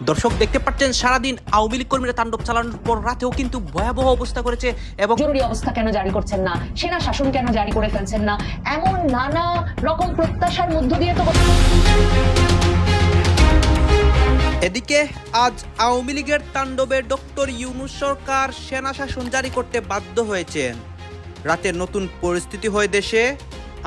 দর্শক দেখতে পাচ্ছেন সারাদিন আওয়ামী লীগ কর্মীরা তাণ্ডব চালানোর পর রাতেও কিন্তু ভয়াবহ অবস্থা করেছে এবং জরুরি অবস্থা কেন জারি করছেন না? সেনা শাসন কেন জারি করে ফেলছেন না? এমন নানা রকম প্রত্যাশার মধ্য দিয়ে তো এদিকে আজ আওয়ামী লীগের তাণ্ডবে ডক্টর ইউনুস সরকার সেনা শাসন জারি করতে বাধ্য হয়েছেন। রাতে নতুন পরিস্থিতি হয়ে দেশে।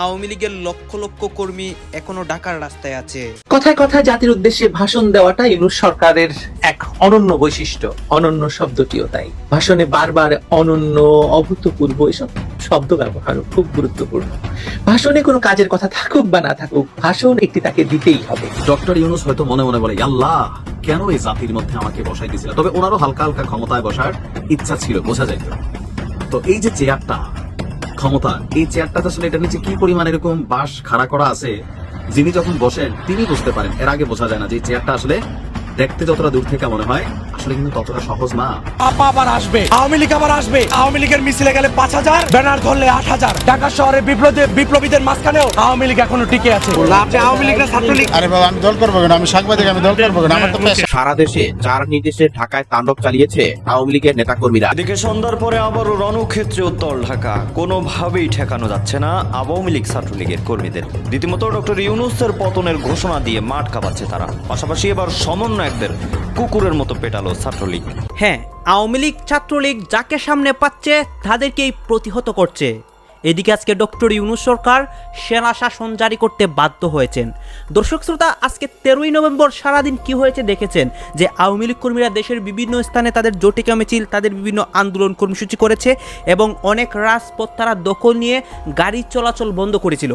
আওয়ামী লীগের লক্ষ লক্ষ কর্মী এখনও ঢাকার রাস্তায় আছে। কথায় কথায় জাতির উদ্দেশ্যে ভাষণ দেওয়াটা ইউনুস সরকারের এক অনন্য বৈশিষ্ট্য অনন্য শব্দটিও তাই। ভাষণে বারবার অনন্য অভূতপূর্ব এসব শব্দ ব্যবহারও খুব গুরুত্বপূর্ণ। ভাষণে কোনো কাজের কথা থাকুক বা না থাকুক ভাষণ একটি তাকে দিতেই হবে। ডক্টর ইউনুস হয়তো মনে মনে বলে আল্লাহ কেন এই জাতির মধ্যে আমাকে বসাই দিয়েছিল? তবে ওনারও হালকা হালকা ক্ষমতায় বসার ইচ্ছা ছিল বোঝা যাইত। তো এই যে চেয়ারটা ক্ষমতা। এই চেয়ারটা আসলে এটা নিচে কি পরিমাণ এরকম বাস খাড়া করা আছে? যিনি যখন বসেন, তিনি বুঝতে পারেন। এর আগে বোঝা যায় না যে চেয়ারটা আসলে দেখতে যতটা দূর থেকে মনে হয় আসলে কিন্তু ততটা সহজ না। আপা আবার আসবে। আওয়ামী লীগ আবার আসবে। আওয়ামী লীগের মিছিলে গেলে পাঁচ হাজার ব্যানার ধরলে আট হাজার। ঢাকা শহরে বিপ্লবী বিপ্লবীদের মাঝখানেও আওয়ামী লীগ এখনও টিকে আছে। আপনি আওয়ামী লীগ না ছাত্রলীগ? আরে বাবা আমি দল করব কেন? আমি সাংবাদিক আমি দল করব কেন? আমার তো সারা দেশে যার নির্দেশে ঢাকায় তাণ্ডব চালিয়েছে আওয়ামী লীগের নেতাকর্মীরা। এদিকে সন্ধ্যার পরে আবারও রণক্ষেত্রে উত্তল ঢাকা। কোনোভাবেই ঠেকানো যাচ্ছে না আওয়ামী লীগ ছাত্রলীগের কর্মীদের। রীতিমতো ডক্টর ইউনুসের পতনের ঘোষণা দিয়ে মাঠ কাঁপাচ্ছে তারা। পাশাপাশি এবার সমন্বয়কদের কুকুরের মতো পেটালো ছাত্রলীগ। হ্যাঁ আওয়ামী লীগ ছাত্রলীগ যাকে সামনে পাচ্ছে, তাদেরকেই প্রতিহত করছে। এদিকে আজকে ডক্টর ইউনুস সরকার সেনা শাসন জারি করতে বাধ্য হয়েছেন। দর্শক শ্রোতা, আজকে তেরোই নভেম্বর সারাদিন কি হয়েছে দেখেছেন? যে আওয়ামী লীগ কর্মীরা দেশের বিভিন্ন স্থানে তাদের জটিকা মিছিল তাদের বিভিন্ন আন্দোলন কর্মসূচি করেছে এবং অনেক রাজপথ তারা দখল নিয়ে গাড়ি চলাচল বন্ধ করেছিল।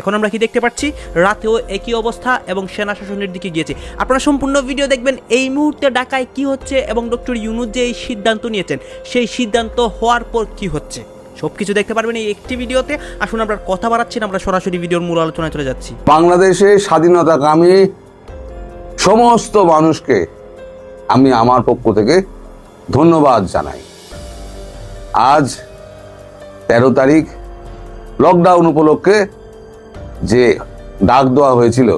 এখন আমরা কি দেখতে পাচ্ছি? রাতেও একই অবস্থা এবং সেনা শাসনের দিকে গিয়েছে। আপনারা সম্পূর্ণ ভিডিও দেখবেন এই মুহূর্তে ঢাকায় কি হচ্ছে এবং ডক্টর ইউনুস যে এই সিদ্ধান্ত নিয়েছেন, সেই সিদ্ধান্ত হওয়ার পর কি হচ্ছে? সব কিছু দেখতে পারবেন এই একটি ভিডিওতে। আসুন আমরা কথা বাড়াচ্ছি, আমরা সরাসরি ভিডিওর মূল আলোচনায় চলে যাচ্ছি। বাংলাদেশে স্বাধীনতাকামী সমস্ত মানুষকে আমি আমার পক্ষ থেকে ধন্যবাদ জানাই। আজ তেরো তারিখ লকডাউন উপলক্ষে যে ডাক দেওয়া হয়েছিল,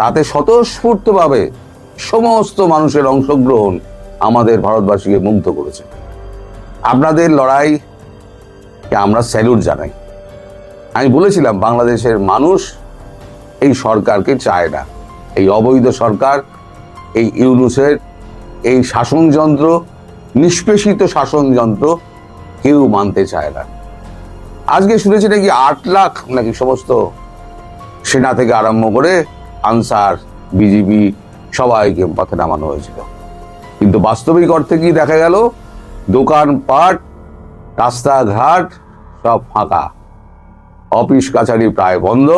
তাতে স্বতঃস্ফূর্তভাবে সমস্ত মানুষের অংশগ্রহণ আমাদের ভারতবাসীকে মুগ্ধ করেছে। আপনাদের লড়াইকে আমরা স্যালুট জানাই। আমি বলেছিলাম, বাংলাদেশের মানুষ এই সরকারকে চায় না। এই অবৈধ সরকার, এই ইউনুসের এই শাসনযন্ত্র, নিষ্পেষিত শাসনযন্ত্র কেউ মানতে চায় না। আজকে শুনেছি নাকি আট লাখ নাকি সমস্ত সেনা থেকে আরম্ভ করে আনসার, বিজিবি সবাইকে পথে নামানো হয়েছিল। কিন্তু বাস্তবিক অর্থে কি দেখা গেল? দোকানপাট রাস্তাঘাট সব ফাঁকা। অফিস কাছারি প্রায় বন্ধ।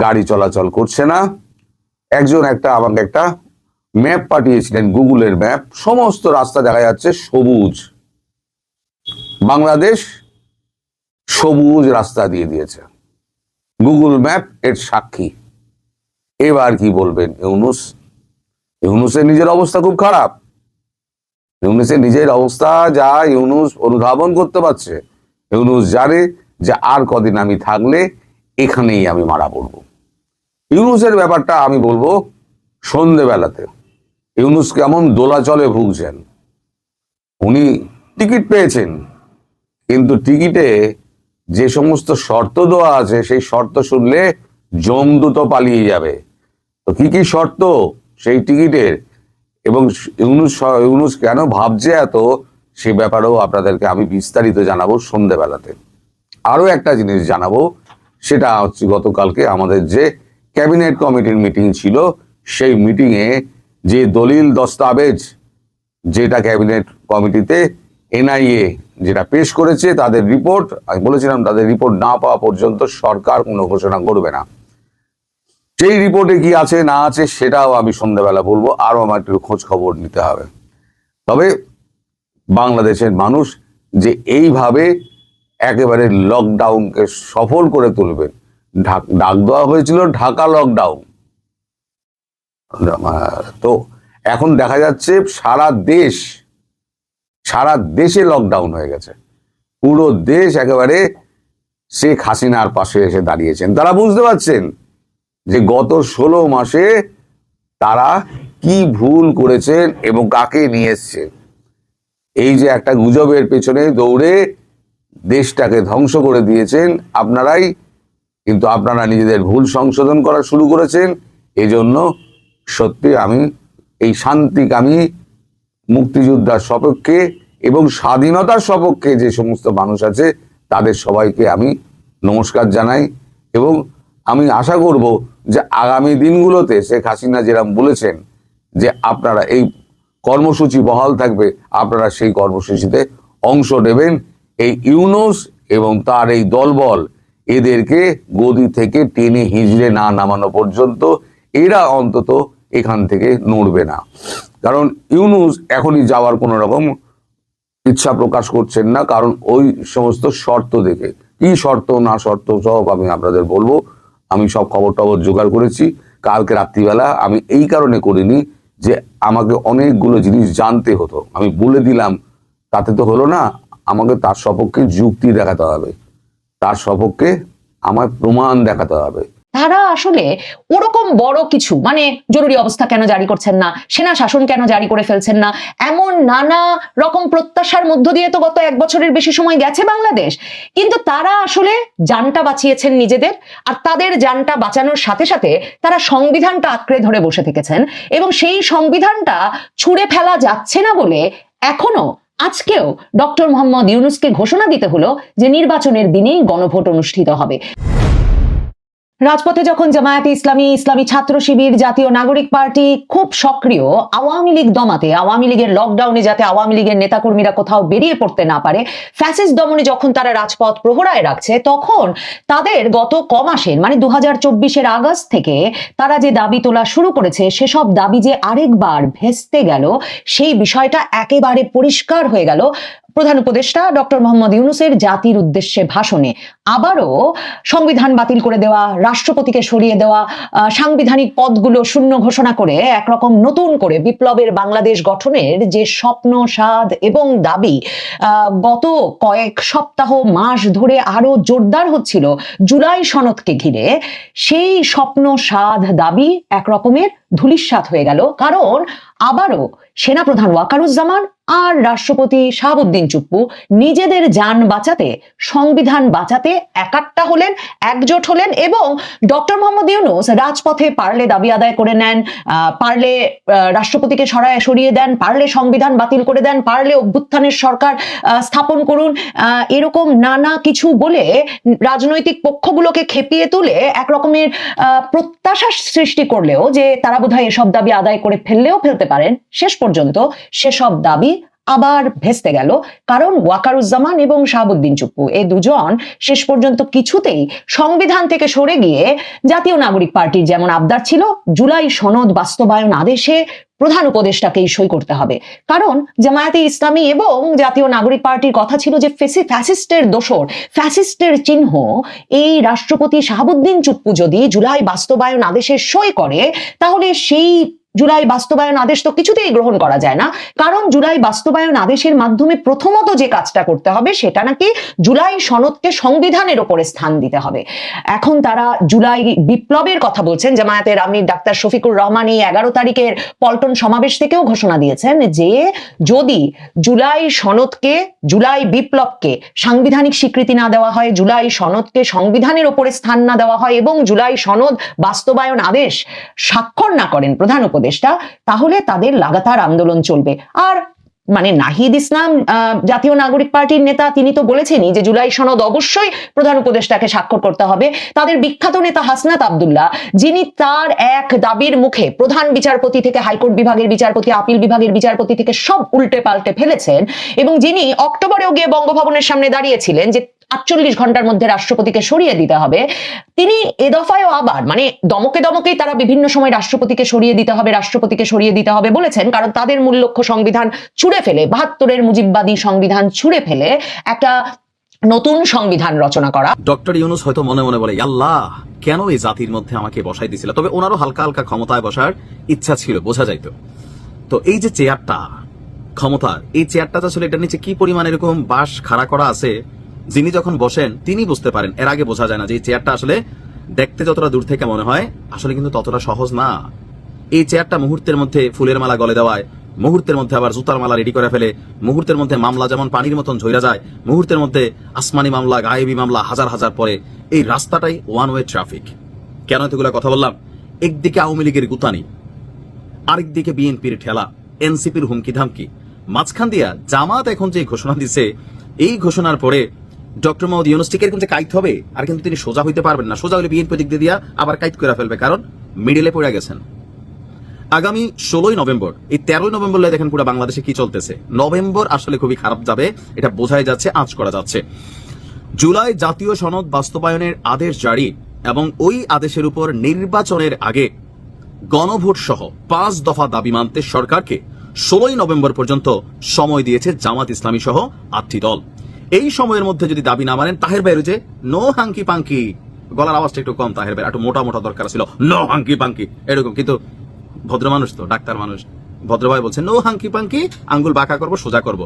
গাড়ি চলাচল করছে না। একজন একটা আমাকে একটা ম্যাপ পাঠিয়েছিলেন, গুগলের ম্যাপ। সমস্ত রাস্তা দেখা যাচ্ছে সবুজ। বাংলাদেশ সবুজ রাস্তা দিয়ে দিয়েছে। গুগল ম্যাপ এর সাক্ষী। এবার কি বলবেন ইউনুস? ইউনুসের নিজের অবস্থা খুব খারাপ। ইউনুসের নিজের অবস্থা যা ইউনুস অনুধাবন করতে পারছে। ইউনুস জানে যে আর কদিন আমি থাকলে এখানেই আমি মারা পড়ব। ইউনুসের ব্যাপারটা আমি বলব সন্ধেবেলাতে। ইউনুস কেমন দোলাচলে ভুগছেন। উনি টিকিট পেয়েছেন, কিন্তু টিকিটে যে সমস্ত শর্ত দেওয়া আছে, সেই শর্ত শুনলে জমদূত পালিয়ে যাবে। তো কি কি শর্ত? সেই টিকিটের। এবং ইউনুস ইউনুস কেন ভাবছে এত? সে ব্যাপারেও আপনাদেরকে আমি বিস্তারিত জানাব সন্ধেবেলাতে। আরও একটা জিনিস জানাব, সেটা হচ্ছে গতকালকে আমাদের যে ক্যাবিনেট কমিটির মিটিং ছিল, সেই মিটিংয়ে যে দলিল দস্তাবেজ, যেটা ক্যাবিনেট কমিটিতে এনআইএ যেটা পেশ করেছে, তাদের রিপোর্ট, আমি বলেছিলাম তাদের রিপোর্ট না পাওয়া পর্যন্ত সরকার কোনো ঘোষণা করবে না। সেই রিপোর্টে কি আছে, না আছে, সেটাও আমি সন্ধ্যাবেলা বলব, আরও আমার একটু খোঁজ খবর নিতে হবে। তবে বাংলাদেশের মানুষ যে এইভাবে একেবারে লকডাউনকে সফল করে তুলবেন ঢাক, ডাক দেওয়া হয়েছিল ঢাকা লকডাউন। তো এখন দেখা যাচ্ছে সারা দেশ সারা দেশে লকডাউন হয়ে গেছে। পুরো দেশ একেবারে শেখ হাসিনার পাশে এসে দাঁড়িয়েছেন। তারা বুঝতে পারছেন যে গত ষোলো মাসে তারা কি ভুল করেছেন এবং কাকে নিয়ে এসছেন। এই যে একটা গুজবের পেছনে দৌড়ে দেশটাকে ধ্বংস করে দিয়েছেন আপনারাই, কিন্তু আপনারা নিজেদের ভুল সংশোধন করা শুরু করেছেন। এজন্য সত্যি আমি, এই শান্তিকামী মুক্তিযোদ্ধার সপক্ষে এবং স্বাধীনতার সপক্ষে যে সমস্ত মানুষ আছে, তাদের সবাইকে আমি নমস্কার জানাই এবং আমি আশা করব যে আগামী দিনগুলোতে শেখ হাসিনা যেরকম বলেছেন যে আপনারা এই কর্মসূচি বহাল থাকবে, আপনারা সেই কর্মসূচিতে অংশ নেবেন। এই ইউনুস এবং তার এই দলবল এদেরকে গদি থেকে টেনে হিজড়ে না নামানো পর্যন্ত এরা অন্তত এখান থেকে নড়বে না। কারণ ইউনুস এখনই যাওয়ার কোনো রকম ইচ্ছা প্রকাশ করছেন না, কারণ ওই সমস্ত শর্ত দেখে। কি শর্ত, না শর্ত সব আমি আপনাদের বলব। আমি সব খবর টবর জোগাড় করেছি। কালকে রাত্রিবেলা আমি এই কারণে করিনি যে আমাকে অনেকগুলো জিনিস জানতে হতো। আমি বলে দিলাম, তাতে তো হলো না, আমাকে তার সপক্ষে যুক্তি দেখাতে হবে। তার সপক্ষে আমার প্রমাণ দেখাতে হবে। তারা আসলে ওরকম বড় কিছু মানে জরুরি অবস্থা কেন জারি করছেন না? সেনা শাসন কেন জারি করে ফেলছেন না? এমন নানা রকম প্রত্যাশার মধ্য দিয়ে তো গত এক বছরের বেশি সময় গেছে বাংলাদেশ। কিন্তু তারা আসলে জানটা বাঁচিয়েছেন নিজেদের, আর তাদের জানটা বাঁচানোর সাথে সাথে তারা সংবিধানটা আঁকড়ে ধরে বসে থেকেছেন। এবং সেই সংবিধানটা ছুঁড়ে ফেলা যাচ্ছে না বলে এখনও আজকেও ডক্টর মোহাম্মদ ইউনুসকে ঘোষণা দিতে হলো যে নির্বাচনের দিনেই গণভোট অনুষ্ঠিত হবে। রাজপথে যখন জামায়াতে ইসলামী ইসলামী ছাত্র শিবির, জাতীয় নাগরিক পার্টি খুব সক্রিয়, আওয়ামী লীগ দমাতে, আওয়ামী লীগের লকডাউনে যাতে আওয়ামী লীগের নেতাকর্মীরা কোথাও বেরিয়ে পড়তে না পারে ফ্যাসিস দমনে যখন তারা রাজপথ প্রহরায় রাখছে, তখন তাদের গত ক মাসের মানে দু হাজার চব্বিশের আগস্ট থেকে তারা যে দাবি তোলা শুরু করেছে, সেসব দাবি যে আরেকবার ভেস্তে গেল, সেই বিষয়টা একেবারে পরিষ্কার হয়ে গেল। প্রধান উপদেষ্টা ডক্টর মোহাম্মদ ইউনুসের জাতির উদ্দেশ্যে ভাষণে আবারও সংবিধান বাতিল করে দেওয়া, রাষ্ট্রপতিকে সরিয়ে দেওয়া সাংবিধানিক পদগুলো শূন্য ঘোষণা করে একরকম নতুন করে বিপ্লবের বাংলাদেশ গঠনের যে স্বপ্ন, স্বাদ এবং দাবি গত কয়েক সপ্তাহ, মাস ধরে আরও জোরদার হচ্ছিল জুলাই সনদকে ঘিরে, সেই স্বপ্ন, স্বাদ, দাবি একরকমের ধূলিসাৎ হয়ে গেল। কারণ আবারও সেনাপ্রধান ওয়াকারুজ্জামান আর রাষ্ট্রপতি শাহাবুদ্দিন চুপ্পু নিজেদের যান বাঁচাতে, সংবিধান বাঁচাতে একাট্টা হলেন, একজোট হলেন এবং ডক্টর মোহাম্মদ ইউনুস রাজপথে পারলে দাবি আদায় করে নেন পারলে রাষ্ট্রপতিকে সরায় সরিয়ে দেন, পারলে সংবিধান বাতিল করে দেন, পারলে অভ্যুত্থানের সরকার স্থাপন করুন এরকম নানা কিছু বলে রাজনৈতিক পক্ষগুলোকে খেপিয়ে তুলে এক রকমের প্রত্যাশা সৃষ্টি করলেও যে তারা বোধহয় এসব দাবি আদায় করে ফেললেও ফেলতে পারেন, শেষ পর্যন্ত সেসব দাবি আবার ভেস্তে গেল, কারণ ওয়াকারুজ্জামান এবং শাহাবুদ্দিন চুপ্পু, এ দুজন শেষ পর্যন্ত কিছুতেই সংবিধান থেকে সরে গিয়ে জাতীয় নাগরিক পার্টির যেমন আবদার ছিল, জুলাই সনদ বাস্তবায়ন আদেশে প্রধান উপদেষ্টাকেই সই করতে হবে। কারণ জামায়াতে ইসলামী এবং জাতীয় নাগরিক পার্টির কথা ছিল যে ফেসি, ফ্যাসিস্টের দোসর ফ্যাসিস্টের চিহ্ন এই রাষ্ট্রপতি শাহাবুদ্দিন চুপ্পু যদি জুলাই বাস্তবায়ন আদেশে সই করে, তাহলে সেই জুলাই বাস্তবায়ন আদেশ তো কিছুতেই গ্রহণ করা যায় না। কারণ জুলাই বাস্তবায়ন আদেশের মাধ্যমে প্রথমত যে কাজটা করতে হবে সেটা নাকি জুলাই সনদকে সংবিধানের ওপরে স্থান দিতে হবে। এখন তারা জুলাই বিপ্লবের কথা বলছেন, জামায়াতের আমির ডাক্তার শফিকুর রহমান এই এগারো তারিখের পল্টন সমাবেশ থেকেও ঘোষণা দিয়েছেন যে যদি জুলাই সনদকে, জুলাই বিপ্লবকে সাংবিধানিক স্বীকৃতি না দেওয়া হয়, জুলাই সনদকে সংবিধানের ওপরে স্থান না দেওয়া হয় এবং জুলাই সনদ বাস্তবায়ন আদেশ স্বাক্ষর না করেন প্রধান উপদেষ্টা, তাহলে তাদের লাগাতার আন্দোলন চলবে। আর মানে নাহিদ ইসলাম জাতীয় নাগরিক পার্টির নেতা, তিনি তো বলেছেনই যে জুলাই সনদ অবশ্যই প্রধান উপদেষ্টাকে স্বাক্ষর করতে হবে। তাদের বিখ্যাত নেতা হাসনাত আবদুল্লাহ, যিনি তার এক দাবির মুখে প্রধান বিচারপতি থেকে হাইকোর্ট বিভাগের বিচারপতি, আপিল বিভাগের বিচারপতি থেকে সব উল্টে পাল্টে ফেলেছেন এবং যিনি অক্টোবরেও গিয়ে বঙ্গভবনের সামনে দাঁড়িয়েছিলেন যে আটচল্লিশ ঘণ্টার মধ্যে রাষ্ট্রপতিকে সরিয়ে দিতে হবে। তিনি এ দফায়ও আবার মানে দমকে দমকেই তারা বিভিন্ন সময় রাষ্ট্রপতিকে সরিয়ে দিতে হবে, রাষ্ট্রপতিকে সরিয়ে দিতে হবে বলেছেন। কারণ তাদের মূল লক্ষ্য সংবিধান ছুঁড়ে ফেলে, বাহাত্তরের মুজিববাদী সংবিধান ছুঁড়ে ফেলে একটা নতুন সংবিধান রচনা করা। ডক্টর ইউনুস হয়তো মনে মনে বলে, আল্লাহ, কেন এই জাতির মধ্যে আমাকে বসাই দিছিল তবে ওনারও হালকা হালকা ক্ষমতায় বসার ইচ্ছা ছিল, বোঝা যাইতো। তো এই যে চেয়ারটা, ক্ষমতার, এই চেয়ারটা আসলে এটার নিচে কি পরিমাণ এরকম বাস খাড়া করা আছে যিনি যখন বসেন তিনি বুঝতে পারেন। এর আগে বোঝা যায় না যে এই চেয়ারটা আসলে দেখতে যতটা দূর থেকে মনে হয়, আসলে কিন্তু ততটা সহজ না। এই চেয়ারটা মুহূর্তের মধ্যে ফুলের মালা গলে দেওয়ায়, মুহূর্তের মধ্যে আবার জুতার মালা রেডি করে ফেলে, মুহূর্তের মধ্যে মামলা যেমন পানির মতন ঝইরা যায়, মুহূর্তের মধ্যে আসমানি মামলা, গায়েবী মামলা হাজার হাজার পরে, এই রাস্তাটাই ওয়ান ওয়ে ট্রাফিক কেন এতগুলো কথা বললাম? একদিকে আওয়ামী লীগের গুতানি, আরেকদিকে বিএনপির ঠেলা, এনসিপির হুমকি ধামকি মাঝখান দিয়া জামাত এখন যে ঘোষণা দিছে, এই ঘোষণার পরে ডক্টর মোহাম্মদ ইউনুস ঠিক এরকম যে কাইত হবে, আর কিন্তু তিনি সোজা হইতে পারবেন না। সোজা হলে বিএনপি দিক দিয়ে আবার কাইত করে ফেলবে, কারণ মিডিলে পড়ে গেছেন। আগামী ষোলোই নভেম্বর, এই তেরোই নভেম্বর দেখেন পুরো বাংলাদেশে কি চলতেছে। নভেম্বর আসলে খুবই খারাপ যাবে, এটা বোঝাই যাচ্ছে, আঁচ করা যাচ্ছে। জুলাই জাতীয় সনদ বাস্তবায়নের আদেশ জারি এবং ওই আদেশের উপর নির্বাচনের আগে গণভোট সহ পাঁচ দফা দাবি মানতে সরকারকে ষোলোই নভেম্বর পর্যন্ত সময় দিয়েছে জামাত ইসলামী সহ আটটি দল। এই সময়ের মধ্যে যদি দাবি না মানেন তাহের বাইরে যে নো হাঙ্কি পাঙ্কি গলার আওয়াজটা একটু কম তাহের বাইরে একটু মোটা মোটা দরকার ছিল নো হাঙ্কি পাঙ্কি এরকম। কিন্তু ভদ্র মানুষ তো ডাক্তার মানুষ। ভদ্রভাই বলছে নো হাঙ্কি পাঙ্কি আঙ্গুল বাঁকা করব সোজা করব।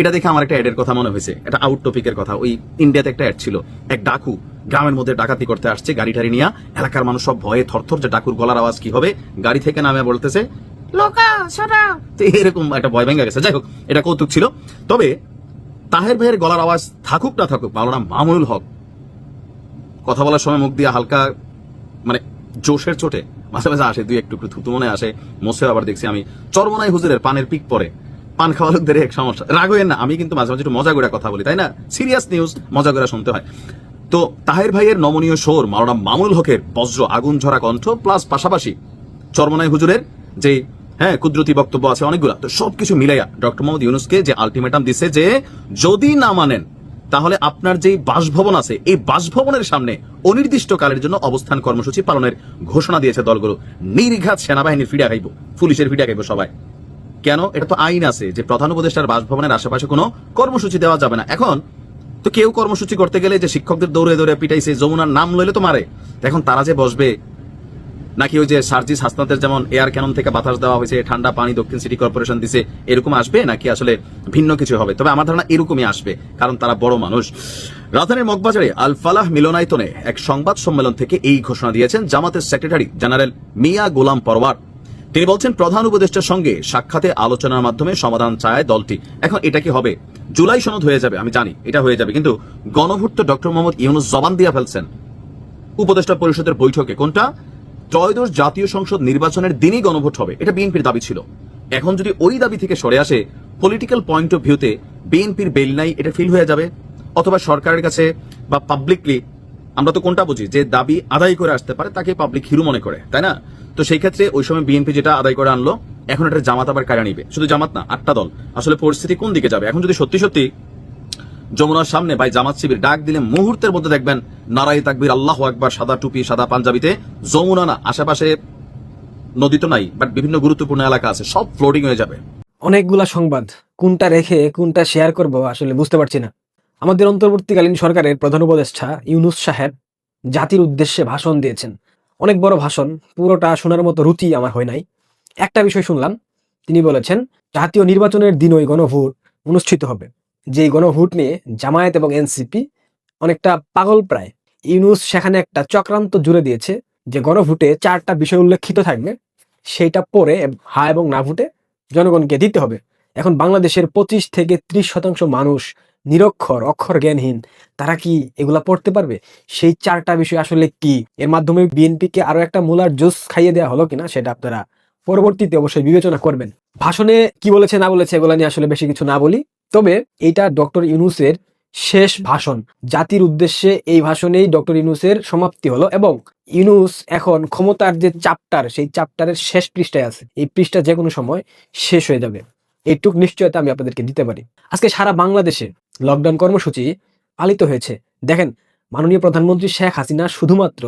এটা দেখে আমার একটা অ্যাডের কথা মনে হয়েছে। এটা আউট টপিকের কথা। ওই ইন্ডিয়াতে একটা অ্যাড ছিল এক ডাকু গ্রামের মধ্যে ডাকাতি করতে আসছে গাড়ি টাড়ি নিয়ে। এলাকার মানুষ সব ভয়ে থরথর যে ডাকুর গলার আওয়াজ কি হবে গাড়ি থেকে নামে বলতেছে লোকা সরা এরকম একটা ভয় ভেঙে গেছে। যাই হোক এটা কৌতুক ছিল। তবে তাহের ভাইয়ের গলার আওয়াজ থাকুক না থাকুক, মাওলানা মামুনুল হক, কথা বলার সময় মুখ দিয়ে হালকা মানে জোশের চোটে মাঝে মাঝে আসে, দুই একটু থুতু মনে আসে মোসে আবার দেখছি আমি চরমনাই হুজুরের পানের পিক পরে, পান খাওয়া লোকদের এক সমস্যা। রাগেন না, আমি কিন্তু মাঝে মাঝে একটু মজা করে কথা বলি, তাই না? সিরিয়াস নিউজ মজা করে শুনতে হয়। তো তাহের ভাইয়ের নমনীয় সোর মাওলানা মামুল হকের বজ্র আগুন ঝরা কণ্ঠ প্লাস পাশাপাশি চরমনাই হুজুরের যে হ্যাঁ কুদরতি বক্তব্য আছে অনেকগুলা। তো সবকিছু মিলাইয়া, ডক্টর মোহাম্মদ ইউনুসকে যে আলটিমেটাম দিছে যে যদি না মানেন, তাহলে আপনার যে বাসভবন আছে, এই বাসভবনের সামনে অনির্দিষ্টকালের জন্য অবস্থান কর্মসূচি পালনের ঘোষণা দিয়েছে দলগুলো। নির্ঘাত সেনাবাহিনীর ফিডা খাইব পুলিশের ফিডা খাইব সবাই। কেন? এটা তো আইন আছে যে প্রধান উপদেষ্টার বাসভবনের আশেপাশে কোনো কর্মসূচি দেওয়া যাবে না। এখন তো কেউ কর্মসূচি করতে গেলে যে শিক্ষকদের দৌড়ে দৌড়ে পিটাইছে, যমুনার নাম লইলে তো মারে। এখন তারা যে বসবে নাকি ওই যে সার্জিস হাসনাতের যেমন এয়ার ক্যানন থেকে বাতাস দেওয়া হয়েছে, ঠান্ডা পানি দক্ষিণ সিটি কর্পোরেশন দিছে, এরকম আসবে নাকি আসলে ভিন্ন কিছু হবে? তবে আমার ধারণা এরকমই আসবে, কারণ তারা বড় মানুষ। রাজধানীর মগবাজারে আল ফালাহ মিলনায়তনে এক সংবাদ সম্মেলন থেকে এই ঘোষণা দিয়েছেন জামাতের সেক্রেটারি জেনারেল মিয়া গোলাম পরওয়ার। তিনি বলছেন, প্রধান উপদেষ্টার সঙ্গে সাক্ষাতে আলোচনার মাধ্যমে সমাধান চায় দলটি। এখন এটা কি হবে? জুলাই সনদ হয়ে যাবে, আমি জানি এটা হয়ে যাবে, কিন্তু গণভোট ডক্টর মোহাম্মদ ইউনুস জবান দিয়া ফেলছেন। উপদেষ্টা পরিষদের বৈঠকে কোনটা? ত্রয়োদশ জাতীয় সংসদ নির্বাচনের দিনই গণভোট হবে, এটা বিএনপির দাবি ছিল। এখন যদি ওই দাবি থেকে সরে আসে পলিটিক্যাল পয়েন্ট অফ ভিউতে বিএনপির বেল নাই, এটা ফিল হয়ে যাবে? অথবা সরকারের কাছে বা পাবলিকলি আমরা তো কোনটা বুঝি? যে দাবি আদায় করে আসতে পারে তাকে পাবলিক হিরো মনে করে, তাই না? তো সেই ক্ষেত্রে ওই সময় বিএনপি যেটা আদায় করে আনলো, এখন এটা জামাত আবার কারা নিবে? শুধু জামাত না, আটটা দল। আসলে পরিস্থিতি কোন দিকে যাবে? এখন যদি সত্যি সত্যি যমুনার সামনে ভাই জামাত শিবির ডাক দিলে মুহূর্তের মধ্যে দেখবেন নারাই তাকবির, আল্লাহ একবার সাদা টুপি, সাদা পাঞ্জাবিতে যমুনা না, আশেপাশে নদী তো নাই বাট বিভিন্ন গুরুত্বপূর্ণ এলাকা আছে, সব ফ্লোডিং হয়ে যাবে। অনেকগুলা সংবাদ, কোনটা রেখে, কোনটা শেয়ার করব, আসলে বুঝতে পারছি না। আমাদের অন্তর্বর্তীকালীন সরকারের প্রধান উপদেষ্টা ইউনুস সাহেব জাতির উদ্দেশ্যে ভাষণ দিয়েছেন। অনেক বড় ভাষণ, পুরোটা শোনার মতো রুচি আমার হয় নাই। একটা বিষয় শুনলাম, তিনি বলেছেন, জাতীয় নির্বাচনের দিনই গণভোট অনুষ্ঠিত হবে। যেই গণভোট নিয়ে জামায়াত এবং এনসিপি অনেকটা পাগল প্রায়। ইউনুস সেখানে একটা চক্রান্ত জুড়ে দিয়েছে যে গণভোটে চারটা বিষয় উল্লেখিত থাকবে। সেইটা পরে হা এবং না ভোটে জনগণকে দিতে হবে। এখন বাংলাদেশের পঁচিশ থেকে ত্রিশ শতাংশ মানুষ নিরক্ষর অক্ষর জ্ঞানহীন তারা কি এগুলা পড়তে পারবে? সেই চারটা বিষয় আসলে কি? এর মাধ্যমে বিএনপিকে আরও একটা মূলার জুস খাইয়ে দেওয়া হলো কিনা সেটা আপনারা পরবর্তীতে অবশ্যই বিবেচনা করবেন। ভাষণে কি বলেছে না বলেছে এগুলা নিয়ে আসলে বেশি কিছু না বলি। তবে এটা ডক্টর ইউনুসের শেষ ভাষণ। জাতির উদ্দেশ্যে এই ভাষণেই ডক্টর ইউনুসের সমাপ্তি হলো এবং ইউনুস এখন ক্ষমতার যে চাপ্টার, সেই চাপ্টারের শেষ পৃষ্ঠায় আছে। এই পৃষ্ঠা যে কোনো সময় শেষ হয়ে যাবে। এইটুক নিশ্চয়তা আমি আপনাদেরকে দিতে পারি। আজকে সারা বাংলাদেশে লকডাউন কর্মসূচি পালিত হয়েছে। দেখেন, মাননীয় প্রধানমন্ত্রী শেখ হাসিনা শুধুমাত্র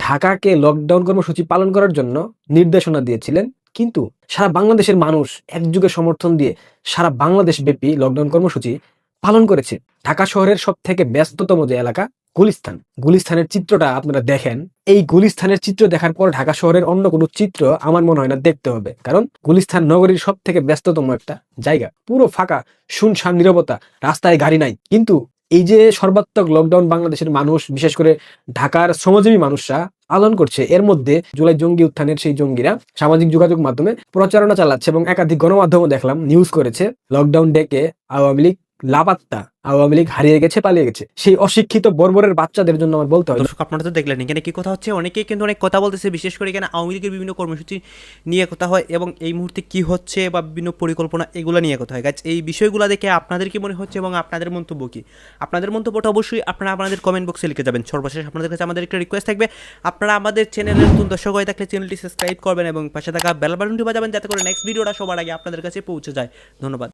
ঢাকাকে লকডাউন কর্মসূচি পালন করার জন্য নির্দেশনা দিয়েছিলেন। কিন্তু সারা বাংলাদেশের মানুষ একযুগে সমর্থন দিয়ে সারা বাংলাদেশ ব্যাপী লকডাউন কর্মসূচি পালন করেছে। ঢাকা শহরের সব থেকে ব্যস্ততম যে এলাকা, গুলিস্তান। গুলিস্তানের চিত্রটা আপনারা দেখেন। এই গুলিস্তানের চিত্র দেখার পর ঢাকা শহরের অন্য কোনো চিত্র আমার মনে হয় না দেখতে হবে। কারণ গুলিস্তান নগরীর সব থেকে ব্যস্ততম একটা জায়গা। পুরো ফাঁকা, শুনশান, নিরবতা, রাস্তায় গাড়ি নাই। কিন্তু এই যে সর্বাত্মক লকডাউন বাংলাদেশের মানুষ, বিশেষ করে ঢাকার শ্রমজীবী মানুষরা পালন করছে, এর মধ্যে জুলাই জঙ্গি উত্থানের সেই জঙ্গিরা সামাজিক যোগাযোগ মাধ্যমে প্রচারণা চালাচ্ছে এবং একাধিক গণমাধ্যমও দেখলাম নিউজ করেছে লকডাউন ডেকে আওয়ামী লীগ লাপাত্তা আওয়ামী লীগ হারিয়ে গেছে, পালিয়ে গেছে। সেই অশিক্ষিত বর্বরের বাচ্চাদের জন্য আমার বলতে হয়। দর্শক, আপনারা তো দেখলেন, এখানে কি কথা হচ্ছে? অনেকেই কিন্তু অনেক কথা বলতেছে, বিশেষ করে এখানে আওয়ামী লীগের বিভিন্ন কর্মসূচি নিয়ে কথা হয় এবং এই মুহূর্তে কি হচ্ছে বা বিভিন্ন পরিকল্পনা এগুলো নিয়ে কথা হয়। গাছ এই বিষয়গুলো দেখে আপনাদের কি মনে হচ্ছে এবং আপনাদের মন্তব্য কি? আপনাদের মন্তব্যটা অবশ্যই আপনারা আপনাদের কমেন্ট বক্সে লিখে যাবেন। সর্বশেষ আপনাদের কাছে আমাদের একটা রিকোয়েস্ট থাকবে, আপনারা আমাদের চ্যানেলের নতুন দর্শক হয়ে থাকলে চ্যানেলটি সাবস্ক্রাইব করবেন এবং পাশে থাকা বেল বাটনটি বাজাবেন, যাতে করে নেক্সট ভিডিওটা সবার আগে আপনাদের কাছে পৌঁছে যায়। ধন্যবাদ।